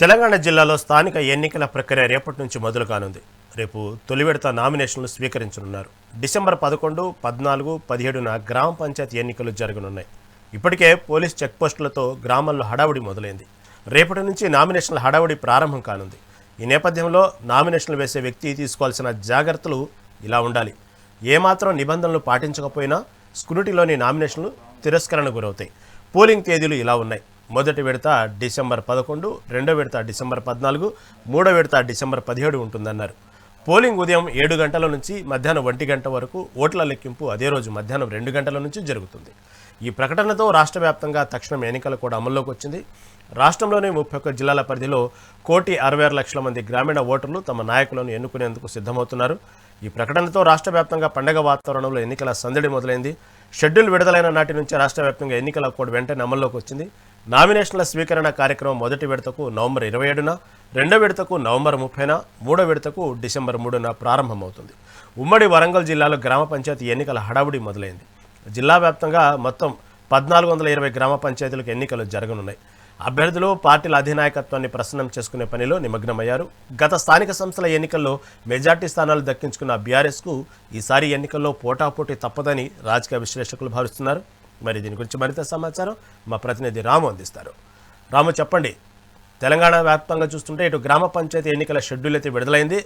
తెలంగాణ జిల్లాలో స్థానిక ఎన్నికల ప్రక్రియ రేపటి నుంచి మొదలు కానుంది. రేపు తొలి విడత నామినేషన్లు స్వీకరించనున్నారు. డిసెంబర్ పదకొండు పద్నాలుగు పదిహేడున గ్రామ పంచాయతీ ఎన్నికలు జరగనున్నాయి. ఇప్పటికే పోలీస్ చెక్పోస్టులతో గ్రామాల్లో హడావుడి మొదలైంది. రేపటి నుంచి నామినేషన్ల హడావుడి ప్రారంభం కానుంది. ఈ నేపథ్యంలో నామినేషన్లు వేసే వ్యక్తి తీసుకోవాల్సిన జాగ్రత్తలు ఇలా ఉండాలి. ఏమాత్రం నిబంధనలు పాటించకపోయినా స్క్రూటీలోని నామినేషన్లు తిరస్కరణ గురవుతాయి. పోలింగ్ తేదీలు ఇలా ఉన్నాయి. మొదటి విడత డిసెంబర్ పదకొండు రెండో విడత డిసెంబర్ పద్నాలుగు మూడో విడత డిసెంబర్ పదిహేడు ఉంటుందన్నారు. పోలింగ్ ఉదయం ఏడు గంటల నుంచి మధ్యాహ్నం ఒంటి గంట వరకు ఓట్ల లెక్కింపు అదే రోజు మధ్యాహ్నం రెండు గంటల నుంచి జరుగుతుంది. ఈ ప్రకటనతో రాష్ట్ర వ్యాప్తంగా తక్షణం ఎన్నికలు కూడా అమల్లోకి వచ్చింది. రాష్ట్రంలోని ముప్పై ఒక్క జిల్లాల పరిధిలో కోటి అరవై ఆరు లక్షల మంది గ్రామీణ ఓటర్లు తమ నాయకులను ఎన్నుకునేందుకు సిద్ధమవుతున్నారు. ఈ ప్రకటనతో రాష్ట్ర వ్యాప్తంగా పండగ వాతావరణంలో ఎన్నికల సందడి మొదలైంది. షెడ్యూల్ విడుదలైన నాటి నుంచి రాష్ట్ర వ్యాప్తంగా ఎన్నికల కోడ్ వెంటనే అమల్లోకి వచ్చింది. నామినేషన్ల స్వీకరణ కార్యక్రమం మొదటి విడతకు నవంబర్ ఇరవై ఏడున రెండో విడతకు నవంబర్ ముప్పైన మూడో విడతకు డిసెంబర్ మూడున ప్రారంభమవుతుంది. ఉమ్మడి వరంగల్ జిల్లాలో గ్రామ పంచాయతీ ఎన్నికల హడావుడి మొదలైంది. జిల్లా వ్యాప్తంగా మొత్తం పద్నాలుగు వందల ఇరవై గ్రామ పంచాయతీలకు ఎన్నికలు జరగనున్నాయి. అభ్యర్థులు పార్టీల అధినాయకత్వాన్ని ప్రసన్నం చేసుకునే పనిలో నిమగ్నమయ్యారు. గత స్థానిక సంస్థల ఎన్నికల్లో మెజార్టీ స్థానాలు దక్కించుకున్న బీఆర్ఎస్కు ఈసారి ఎన్నికల్లో పోటాపోటీ తప్పదని రాజకీయ విశ్లేషకులు భావిస్తున్నారు. మరి దీని గురించి మరింత సమాచారం మా ప్రతినిధి రాము అందిస్తారు. రాము చెప్పండి. తెలంగాణ వ్యాప్తంగా చూస్తుంటే ఇటు గ్రామ పంచాయతీ ఎన్నికల షెడ్యూల్ అయితే విడుదలైంది.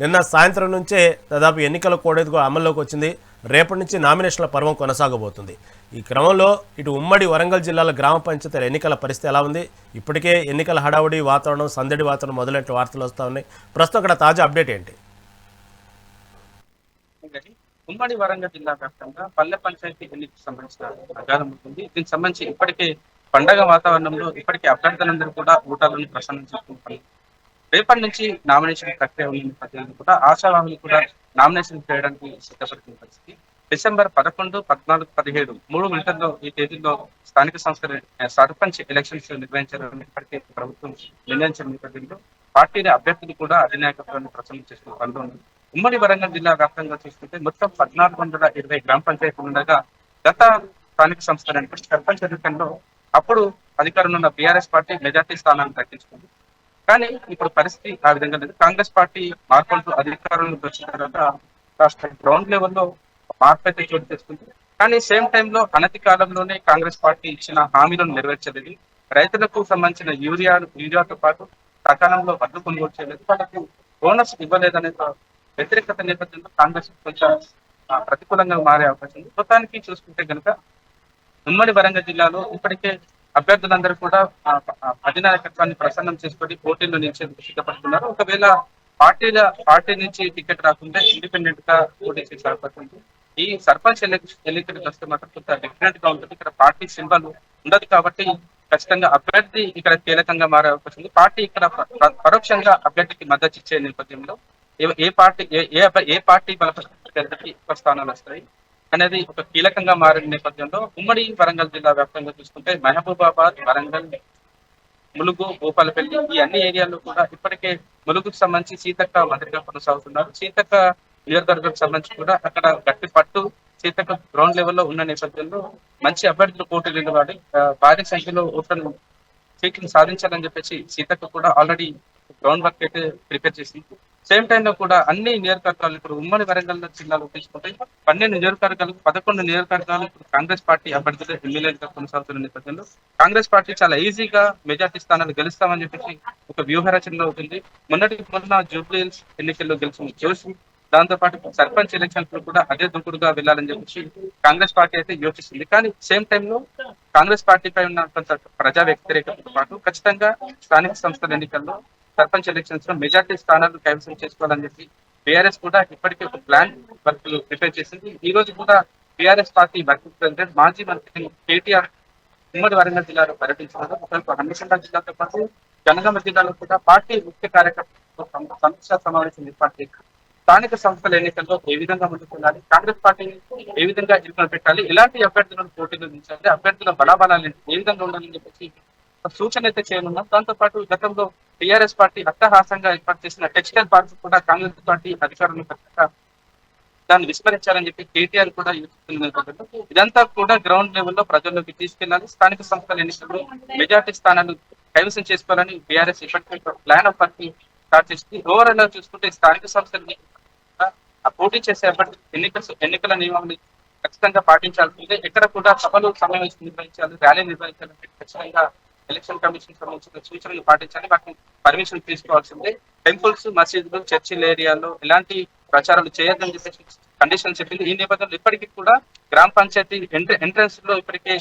నిన్న సాయంత్రం నుంచే దాదాపు ఎన్నికల కోడేదిగా అమల్లోకి వచ్చింది. రేపటి నుంచి నామినేషన్ల పర్వం కొనసాగబోతుంది. ఈ క్రమంలో ఇటు ఉమ్మడి వరంగల్ జిల్లాల గ్రామ పంచాయతీల ఎన్నికల పరిస్థితి ఎలా ఉంది? ఇప్పటికే ఎన్నికల హడావుడి వాతావరణం సందడి వాతావరణం మొదలైన వార్తలు వస్తూ ఉన్నాయి. ప్రస్తుతం అక్కడ తాజా అప్డేట్ ఏంటి? ఉమ్మడి వరంగల్ జిల్లా వ్యాప్తంగా పల్లె పంచాయతీ ఎన్నికకు సంబంధించిన ప్రచారం ఉంటుంది. దీనికి సంబంధించి ఇప్పటికే పండగ వాతావరణంలో ఇప్పటికే అభ్యర్థులందరూ కూడా ఓటర్లను ప్రసన్నం చేసుకుంటున్నారు రేపటి నుంచి నామినేషన్ ప్రక్రియ ఉన్న నేపథ్యంలో కూడా ఆశావాహులు కూడా నామినేషన్ చేయడానికి సిద్ధపడుతున్న పరిస్థితి. డిసెంబర్ పదకొండు పద్నాలుగు పదిహేడు మూడు విడతల్లో ఈ తేదీల్లో స్థానిక సంస్థల సర్పంచ్ ఎలక్షన్స్ నిర్వహించాలని ఇప్పటికే ప్రభుత్వం నిర్ణయించిన నేపథ్యంలో పార్టీల అభ్యర్థులు కూడా అధినాయకత్వాన్ని ప్రసన్నం చేసుకున్న పనులు ఉన్నారు ఉమ్మడి వరంగల్ జిల్లా వ్యాప్తంగా చూసుకుంటే మొత్తం పద్నాలుగు వందల ఇరవై గ్రామ పంచాయతీలు ఉండగా గత స్థానిక సంస్థలు సర్పంచ్ ఎన్నికల్లో అప్పుడు అధికారంలో ఉన్న బీఆర్ఎస్ పార్టీ మెజార్టీ స్థానాన్ని దక్కించుకుంది. కానీ ఇప్పుడు పరిస్థితి ఆ విధంగా లేదు. కాంగ్రెస్ పార్టీ మార్పులతో అధికారంలోకి వచ్చిన తర్వాత రాష్ట్ర గ్రౌండ్ లెవెల్లో మార్పు అయితే చోటు చేసుకుంది. కానీ సేమ్ టైంలో అనతి కాలంలోనే కాంగ్రెస్ పార్టీ ఇచ్చిన హామీలను నెరవేర్చలేదు. రైతులకు సంబంధించిన యూరియా యూరియాతో పాటు సకాలంలో వడ్లు కొనుగోలు చేయలేదు. వాళ్ళకు బోనస్ ఇవ్వలేదనే వ్యతిరేకత నేపథ్యంలో కాంగ్రెస్ కొంచెం ప్రతికూలంగా మారే అవకాశం ఉంది. మొత్తానికి చూసుకుంటే కనుక ఉమ్మడి వరంగల్ జిల్లాలో ఇప్పటికే అభ్యర్థులందరూ కూడా అధినాయకత్వాన్ని ప్రసన్నం చేసుకొని పోటీల్లో నిలిచేందుకు సిద్ధపడుతున్నారు. ఒకవేళ పార్టీల పార్టీ నుంచి టికెట్ రాకుండా ఇండిపెండెంట్గా పోటీ చేసే అవకాశం ఉంది. ఈ సర్పంచ్ ఎన్నికలకు వస్తే మాత్రం కొంత డిఫరెంట్గా ఉంటుంది. ఇక్కడ పార్టీ సింబల్ ఉండదు కాబట్టి ఖచ్చితంగా అభ్యర్థి ఇక్కడ కీలకంగా మారే అవకాశం ఉంది. పార్టీ ఇక్కడ పరోక్షంగా అభ్యర్థికి మద్దతు ఇచ్చే నేపథ్యంలో ఏ- పార్టీ ఏ- ఏ పార్టీ ఎక్కువ స్థానాలు వస్తాయి అనేది ఒక కీలకంగా మారిన నేపథ్యంలో ఉమ్మడి వరంగల్ జిల్లా వ్యాప్తంగా చూసుకుంటే మహబూబాబాద్ వరంగల్ ములుగు భూపాలపల్లి ఈ అన్ని ఏరియాల్లో కూడా ఇప్పటికే ములుగుకు సంబంధించి సీతక్క మంత్రిగా కొనసాగుతున్నారు. సీతక్క నియోజకవర్గానికి సంబంధించి కూడా అక్కడ గట్టి పట్టు సీతక్క గ్రౌండ్ లెవెల్లో ఉన్న నేపథ్యంలో మంచి అభ్యర్థులు పోటీలు నిలబడి భారీ సంఖ్యలో ఓట్లను సీట్లను సాధించాలని చెప్పేసి సీతకు కూడా ఆల్రెడీ గ్రౌండ్ వర్క్ అయితే ప్రిపేర్ చేసింది. సేమ్ టైంలో కూడా అన్ని నియోజకవర్గాలు ఇప్పుడు ఉమ్మడి వరంగల్ జిల్లాలో తీసుకుంటే పన్నెండు నియోజకవర్గాలు పదకొండు నియోజకవర్గాలు ఇప్పుడు కాంగ్రెస్ పార్టీ అభ్యర్థులు ఎమ్మెల్యేలుగా కొనసాగుతున్న నేపథ్యంలో కాంగ్రెస్ పార్టీ చాలా ఈజీగా మెజార్టీ స్థానాలు గెలుస్తామని చెప్పేసి ఒక వ్యూహ రచనలో ఉంటుంది మొన్నటి మొన్న జూబ్లీ ఎన్నికల్లో గెలిచిన జోషి దాంతో పాటు సర్పంచ్ ఎలక్షన్స్లో కూడా అదే దూకుడుగా వెళ్ళాలని చెప్పేసి కాంగ్రెస్ పార్టీ అయితే యోచిస్తుంది. కానీ సేమ్ టైంలో కాంగ్రెస్ పార్టీపై ఉన్న కొంత ప్రజా వ్యతిరేకతతో పాటు ఖచ్చితంగా స్థానిక సంస్థల ఎన్నికల్లో సర్పంచ్ ఎలక్షన్స్లో మెజార్టీ స్థానాలు కైవసం చేసుకోవాలని చెప్పి బీఆర్ఎస్ కూడా ఇప్పటికే ఒక ప్లాన్ వర్క్ ప్రిపేర్ చేసింది. ఈ రోజు కూడా బీఆర్ఎస్ పార్టీ వర్కింగ్ ప్రెసిడెంట్ మాజీ మంత్రి కేటీఆర్ ఉమ్మడి వరంగల్ జిల్లాలో పర్యటించడం ఒకవైపు హన్మకొండ జిల్లాతో పాటు జనగామ జిల్లాలో కూడా పార్టీ ముఖ్య కార్యకర్తలతో సమీక్షా సమావేశం ఏర్పాటు చేశారు. స్థానిక సంస్థల ఎన్నికల్లో ఏ విధంగా ముందుకెళ్ళాలి? కాంగ్రెస్ పార్టీని ఏ విధంగా ఎన్నికలు పెట్టాలి? ఎలాంటి అభ్యర్థులను పోటీలో దించాలి? అభ్యర్థుల బలాబలాలు ఏ విధంగా ఉండాలని చెప్పేసి సూచన అయితే చేయనున్నాం. దాంతో పాటు గతంలో టిఆర్ఎస్ పార్టీ అట్టహాసంగా ఏర్పాటు చేసిన టెక్స్టైల్ పార్క్ కూడా కాంగ్రెస్ పార్టీ అధికారులు దాన్ని విస్మరించాలని చెప్పి కేటీఆర్ కూడా ఇదంతా కూడా గ్రౌండ్ లెవెల్లో ప్రజల్లోకి తీసుకెళ్ళాలి స్థానిక సంస్థల ఎన్నికల్లో మెజార్టీ స్థానాలు కైవసం చేసుకోవాలని బీఆర్ఎస్ ఇప్పటికే ప్లాన్ ఆఫ్ పార్టీ స్టార్ట్ చేసింది ఓవరాల్గా చూసుకుంటే స్థానిక సంస్థలు ఆ పోటీ చేసే ఎన్నికల ఎన్నికల నియమాన్ని ఖచ్చితంగా పాటించాల్సిందే. ఎక్కడ కూడా సభలు సమావేశం నిర్వహించాలి ర్యాలీ నిర్వహించాలంటే ఖచ్చితంగా ఎలక్షన్ కమిషన్ సంబంధించిన సూచనలు పాటించాలి. వాటిని పర్మిషన్ తీసుకోవాల్సిందే. టెంపుల్స్ మసీదులు చర్చిల ఏరియాలో ఎలాంటి ప్రచారాలు చేయొద్దని చెప్పేసి కండిషన్ చెప్పింది. ఈ నేపథ్యంలో ఇప్పటికీ కూడా గ్రామ పంచాయతీ ఎంట్రెన్స్లో ఇప్పటికే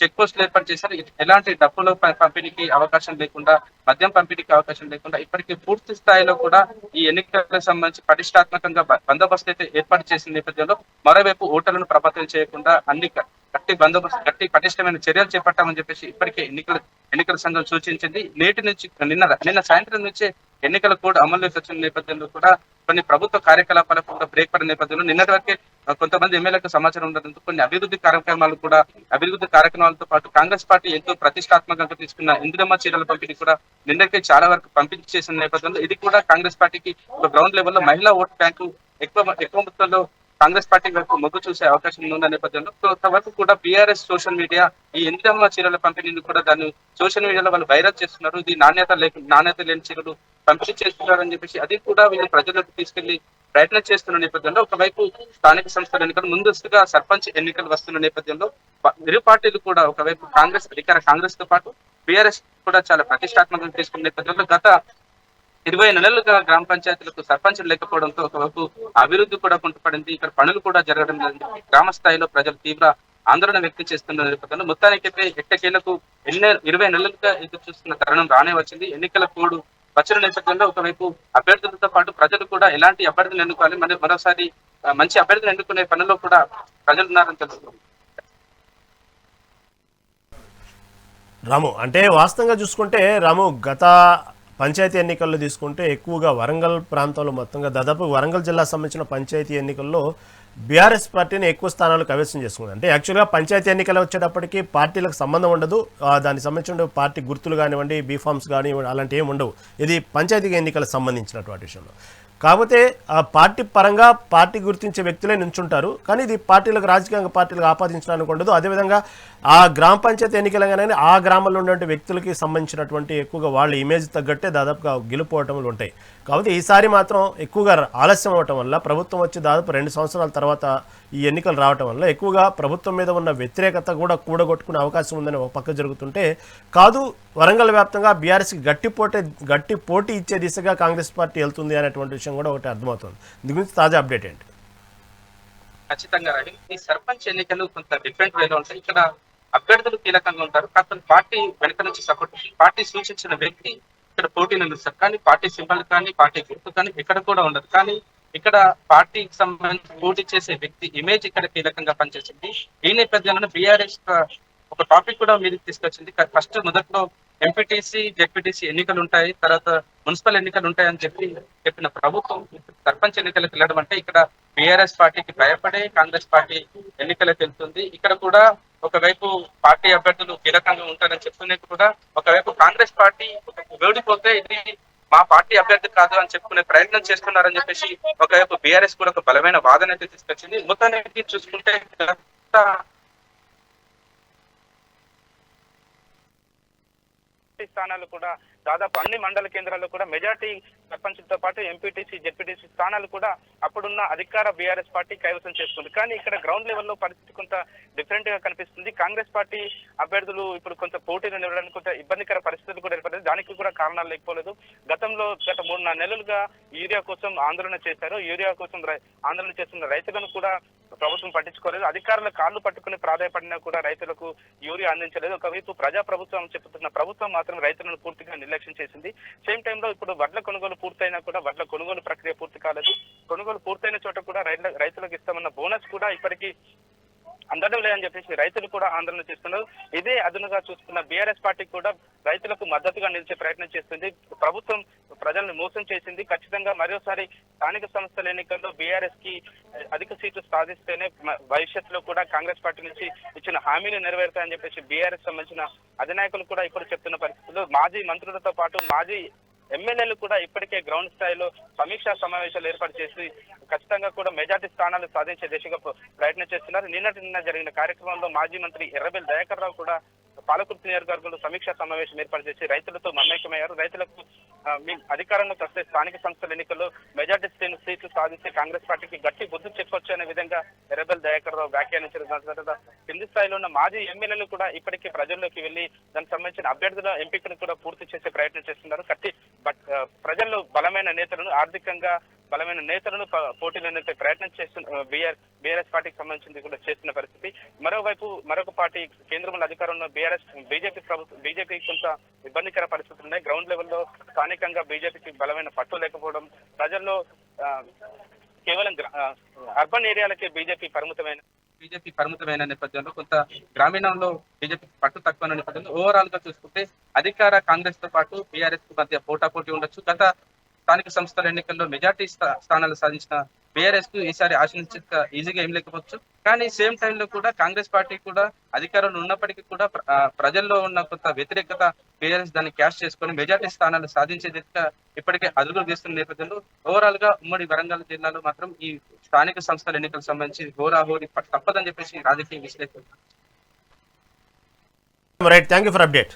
చెక్ పోస్టులు ఏర్పాటు చేశారు. ఎలాంటి డబ్బుల పంపిణీకి అవకాశం లేకుండా మద్యం పంపిణీకి అవకాశం లేకుండా ఇప్పటికీ పూర్తి స్థాయిలో కూడా ఈ ఎన్నికలకు సంబంధించి పటిష్టాత్మకంగా బందోబస్తు అయితే ఏర్పాటు చేసిన నేపథ్యంలో మరోవైపు ఓటర్లను ప్రభావితం చేయకుండా అన్ని గట్టి బందోబస్తు గట్టి పటిష్టమైన చర్యలు చేపట్టామని చెప్పేసి ఇప్పటికే ఎన్నికల ఎన్నికల సంఘం సూచించింది. నేటి నుంచి నిన్న నిన్న సాయంత్రం నుంచే ఎన్నికల కోడ్ అమల్లోకి వచ్చిన నేపథ్యంలో కూడా కొన్ని ప్రభుత్వ కార్యకలాపాలకు కూడా బ్రేక్ పడిన నేపథ్యంలో నిన్నటి వరకే కొంతమంది ఎమ్మెల్యేలకు సమాచారం ఉండడంతో కొన్ని అభివృద్ధి కార్యక్రమాలు కూడా అభివృద్ధి కార్యక్రమాలతో పాటు కాంగ్రెస్ పార్టీ ఎంతో ప్రతిష్టాత్మకంగా తీసుకున్న ఇందిరమ్మ చీరల పంపిణీ కూడా నిన్నటికే చాలా వరకు పంపించేసిన నేపథ్యంలో ఇది కూడా కాంగ్రెస్ పార్టీకి ఒక గ్రౌండ్ లెవెల్లో మహిళా ఓట్ బ్యాంకు ఎక్కువ ఎక్కువ మొత్తంలో కాంగ్రెస్ పార్టీ వైపు మొగ్గు చూసే అవకాశం ఉన్న నేపథ్యంలో కొంతవరకు కూడా బీఆర్ఎస్ సోషల్ మీడియా ఈ ఇందిరమ్మ చీరల పంపిణీని కూడా దాన్ని సోషల్ మీడియాలో వాళ్ళు వైరల్ చేస్తున్నారు. ఇది నాణ్యత లేక నాణ్యత లేని చీరలు పంపిణీ చేస్తున్నారు అని చెప్పేసి అది కూడా వీళ్ళు ప్రజలకు తీసుకెళ్ళి ప్రయత్నం చేస్తున్న నేపథ్యంలో ఒకవైపు స్థానిక సంస్థల ఎన్నికలు ముందస్తుగా సర్పంచ్ ఎన్నికలు వస్తున్న నేపథ్యంలో ఇరు పార్టీలు కూడా ఒకవైపు కాంగ్రెస్ అధికార కాంగ్రెస్తో పాటు బీఆర్ఎస్ కూడా చాలా ప్రతిష్టాత్మకంగా తీసుకున్న నేపథ్యంలో గత ఇరవై నెలలుగా గ్రామ పంచాయతీలకు సర్పంచులు లేకపోవడంతో ఒకవైపు అభివృద్ధి కూడా కుంటుపడింది. ఇక్కడ పనులు కూడా జరగడం లేదు గ్రామ స్థాయిలో ప్రజలు తీవ్ర ఆందోళన వ్యక్తం చేస్తున్న నేపథ్యంలో మొత్తానికైతే ఎట్టకేలకు ఎన్నో ఇరవై నెలలుగా ఎదురు చూస్తున్న తరుణం రానే వచ్చింది. ఎన్నికల కోడు వచ్చిన నేపథ్యంలో ఒకవైపు అభ్యర్థులతో పాటు ప్రజలు కూడా ఎలాంటి అభ్యర్థులు ఎన్నుకోవాలి? మరి మరోసారి మంచి అభ్యర్థులు ఎన్నుకునే పనిలో కూడా ప్రజలు ఉన్నారని తెలుస్తుంది. రాము అంటే వాస్తవంగా చూసుకుంటే రాము గత పంచాయతీ ఎన్నికల్లో తీసుకుంటే ఎక్కువగా వరంగల్ ప్రాంతంలో మొత్తంగా దాదాపు వరంగల్ జిల్లా సంబంధించిన పంచాయతీ ఎన్నికల్లో బీఆర్ఎస్ పార్టీని ఎక్కువ స్థానాలు కైవసం చేసుకుంది అంటే యాక్చువల్గా పంచాయతీ ఎన్నికలు వచ్చేటప్పటికి పార్టీలకు సంబంధం ఉండదు. దానికి సంబంధించిన పార్టీ గుర్తులు కానివ్వండి బీఫామ్స్ కానివ్వండి అలాంటివి ఏమి ఉండవు. ఇది పంచాయతీ ఎన్నికలకు సంబంధించినటువంటి విషయంలో. కాకపోతే ఆ పార్టీ పరంగా పార్టీ గుర్తించే వ్యక్తులే నుంచుంటారు. కానీ ఇది పార్టీలకు రాజకీయంగా పార్టీలకు ఆపాదించడానికి ఉండదు. అదేవిధంగా ఆ గ్రామ పంచాయతీ ఎన్నికలుగానే ఆ గ్రామంలో ఉన్నటువంటి వ్యక్తులకి సంబంధించినటువంటి ఎక్కువగా వాళ్ళ ఇమేజ్ తగ్గట్టే దాదాపుగా గెలుపోవటములు ఉంటాయి. కాబట్టి ఈసారి మాత్రం ఎక్కువగా ఆలస్యం అవటం వల్ల ప్రభుత్వం వచ్చి దాదాపు రెండు సంవత్సరాల తర్వాత ఈ ఎన్నికలు రావటం వల్ల ఎక్కువగా ప్రభుత్వం మీద ఉన్న వ్యతిరేకత కూడా కూడగొట్టుకునే అవకాశం ఉందని ఒక పక్క జరుగుతుంటే కాదు వరంగల్ వ్యాప్తంగా బీఆర్ఎస్కి గట్టి పోటీ గట్టి పోటీ ఇచ్చే దిశగా కాంగ్రెస్ పార్టీ వెళ్తుంది అనేటువంటి విషయం కూడా ఒకటి అర్థమవుతుంది. దీని గురించి తాజా అప్డేట్ ఏంటి? ఖచ్చితంగా రాహి ఈ సర్పంచ్ ఎన్నికలు కొంత డిఫరెంట్ వేలో ఉంటాయి. ఇక్కడ అభ్యర్థులు కీలకంగా ఉంటారు. కాకపోతే పార్టీ వెనక నుంచి సపోర్ట్ పార్టీ సూచించిన వ్యక్తి ఇక్కడ పోటీ నిలుస్తారు కానీ పార్టీ సింబల్ కానీ పార్టీ గుర్తు కానీ ఇక్కడ కూడా ఉండదు. కానీ ఇక్కడ పార్టీకి సంబంధించి పోటీ చేసే వ్యక్తి ఇమేజ్ ఇక్కడ కీలకంగా పనిచేసింది ఈ నేపథ్యంలో బీఆర్ఎస్ ఒక టాపిక్ కూడా మీదకి తీసుకొచ్చింది. ఫస్ట్ మొదట్లో ఎంపీటీసీ జెడ్పీటీసీ ఎన్నికలు ఉంటాయి. తర్వాత మున్సిపల్ ఎన్నికలు ఉంటాయని చెప్పి చెప్పిన ప్రభుత్వం సర్పంచ్ ఎన్నికలకు వెళ్ళడం అంటే ఇక్కడ బీఆర్ఎస్ పార్టీకి భయపడే కాంగ్రెస్ పార్టీ ఎన్నికలకు వెళ్తుంది. ఇక్కడ కూడా ఒకవైపు పార్టీ అభ్యర్థులు కీలకంగా ఉంటారని చెప్తూనే కూడా ఒకవైపు కాంగ్రెస్ పార్టీ ఓడిపోతే ఇది మా పార్టీ అభ్యర్థి కాదు అని చెప్పుకునే ప్రయత్నం చేస్తున్నారని చెప్పేసి ఒకవైపు బీఆర్ఎస్ కూడా ఒక బలమైన వాదన అయితే తీసుకొచ్చింది. మొత్తానికి చూసుకుంటే పార్టీ స్థానాలు కూడా దాదాపు అన్ని మండల కేంద్రాల్లో కూడా మెజార్టీ సర్పంచ్లతో పాటు ఎంపీటీసీ జెడ్పీటీసీ స్థానాలు కూడా అప్పుడున్న అధికార బీఆర్ఎస్ పార్టీ కైవసం చేసుకుంది కానీ ఇక్కడ గ్రౌండ్ లెవెల్లో పరిస్థితి కొంత డిఫరెంట్గా కనిపిస్తుంది. కాంగ్రెస్ పార్టీ అభ్యర్థులు ఇప్పుడు కొంత పోటీలు నిలవడానికి కొంత ఇబ్బందికర పరిస్థితులు కూడా ఏర్పడింది దానికి కూడా కారణాలు లేకపోలేదు. గతంలో గత మూడు నాలుగు నెలలుగా యూరియా కోసం ఆందోళన చేశారు. యూరియా కోసం రై- ఆందోళన చేస్తున్న రైతులను కూడా ప్రభుత్వం పట్టించుకోలేదు. అధికారుల కాళ్ళు పట్టుకుని ప్రాధాయపడినా కూడా రైతులకు యూరియా అందించలేదు. ఒకవైపు ప్రజా ప్రభుత్వం చెబుతున్న ప్రభుత్వం మాత్రం రైతులను పూర్తిగా నిర్లక్ష్యం చేసింది. సేమ్ టైంలో ఇప్పుడు వడ్ల కొనుగోలు పూర్తయినా కూడా వడ్ల కొనుగోలు ప్రక్రియ పూర్తి కాలేదు. కొనుగోలు పూర్తయిన చోట కూడా రైతుల రైతులకు ఇస్తామన్న బోనస్ కూడా ఇప్పటికీ అందడం లేదని చెప్పేసి రైతులు కూడా ఆందోళన చేస్తున్నారు. ఇదే అదునుగా చూస్తున్న బీఆర్ఎస్ పార్టీ కూడా రైతులకు మద్దతుగా నిలిచే ప్రయత్నం చేస్తుంది. ప్రభుత్వం ప్రజలను మోసం చేసింది. ఖచ్చితంగా మరోసారి స్థానిక సంస్థల ఎన్నికల్లో బీఆర్ఎస్కి అధిక సీట్లు సాధిస్తేనే భవిష్యత్తులో కూడా కాంగ్రెస్ పార్టీ నుంచి ఇచ్చిన హామీలు నెరవేరుతాయని చెప్పేసి బీఆర్ఎస్ సంబంధించిన అధినాయకులు కూడా ఇప్పుడు చెప్తున్న పరిస్థితుల్లో మాజీ మంత్రులతో పాటు మాజీ ఎమ్మెల్యేలు కూడా ఇప్పటికే గ్రౌండ్ స్థాయిలో సమీక్షా సమావేశాలు ఏర్పాటు చేసి ఖచ్చితంగా కూడా మెజార్టీ స్థానాలు సాధించే దిశగా ప్రయత్నం చేస్తున్నారు. నిన్నటి నిన్న జరిగిన కార్యక్రమంలో మాజీ మంత్రి ఎర్రబెల్ దయాకర్ రావు కూడా పాలకుర్తి నియోజకవర్గంలో సమీక్షా సమావేశం ఏర్పాటు చేసి రైతులతో మమేకమయ్యారు. రైతులకు అధికారంలో వస్తే స్థానిక సంస్థల ఎన్నికల్లో మెజార్టీ సీట్లు సీట్లు సాధించి కాంగ్రెస్ పార్టీకి గట్టి బుద్ధి చెప్పొచ్చు అనే విధంగా ఎర్రబెల్ దయాకర్ రావు వ్యాఖ్యానించిన తర్వాత కింది స్థాయిలో ఉన్న మాజీ ఎమ్మెల్యేలు కూడా ఇప్పటికే ప్రజల్లోకి వెళ్ళి దానికి సంబంధించిన అభ్యర్థుల ఎంపికను కూడా పూర్తి చేసే ప్రయత్నం చేస్తున్నారు. కట్టి బట్ ప్రజల్లో బలమైన నేతలను ఆర్థికంగా బలమైన నేతలను ప- పోటీలో నిలిపే ప్రయత్నం చేస్తున్న బీఆర్ బీఆర్ఎస్ పార్టీకి సంబంధించింది కూడా చేస్తున్న పరిస్థితి. మరోవైపు మరొక పార్టీ కేంద్రంలో అధికారంలో బీఆర్ఎస్ బీజేపీ ప్రభుత్వం బీజేపీ కొంత ఇబ్బందికర పరిస్థితులు ఉన్నాయి. గ్రౌండ్ లెవెల్లో స్థానికంగా బీజేపీకి బలమైన పట్టు లేకపోవడం ప్రజల్లో కేవలం గ్రా- అర్బన్ ఏరియాలకే బీజేపీ పరిమితమైన బీజేపీ పరిమితమైన నేపథ్యంలో కొంత గ్రామీణంలో బీజేపీ పట్టు తక్కువ నేపథ్యంలో ఓవరాల్గా చూసుకుంటే అధికార కాంగ్రెస్తో పాటు బీఆర్ఎస్ మధ్య పోటాపోటీ ఉండొచ్చు. గత స్థానిక సంస్థల ఎన్నికల్లో మెజార్టీ స్థానాలు సాధించిన బీఆర్ఎస్కు ఈసారి ఆశించక ఈజీగా ఏం లేకపోవచ్చు. కానీ సేమ్ టైంలో కూడా కాంగ్రెస్ పార్టీ కూడా అధికారంలో ఉన్నప్పటికీ కూడా ప్రజల్లో ఉన్న కొంత వ్యతిరేకత బీఆర్ఎస్ దాన్ని క్యాష్ చేసుకొని మెజార్టీ స్థానాలు సాధించే దిశగా ఇప్పటికే అదుగులు వేస్తున్న నేపథ్యంలో ఓవరాల్గా ఉమ్మడి వరంగల్ జిల్లాలో మాత్రం ఈ స్థానిక సంస్థల ఎన్నికలకు సంబంధించి హోరాహోరి తప్పదని చెప్పేసి రాజకీయ విశ్లేషణ right thank you for update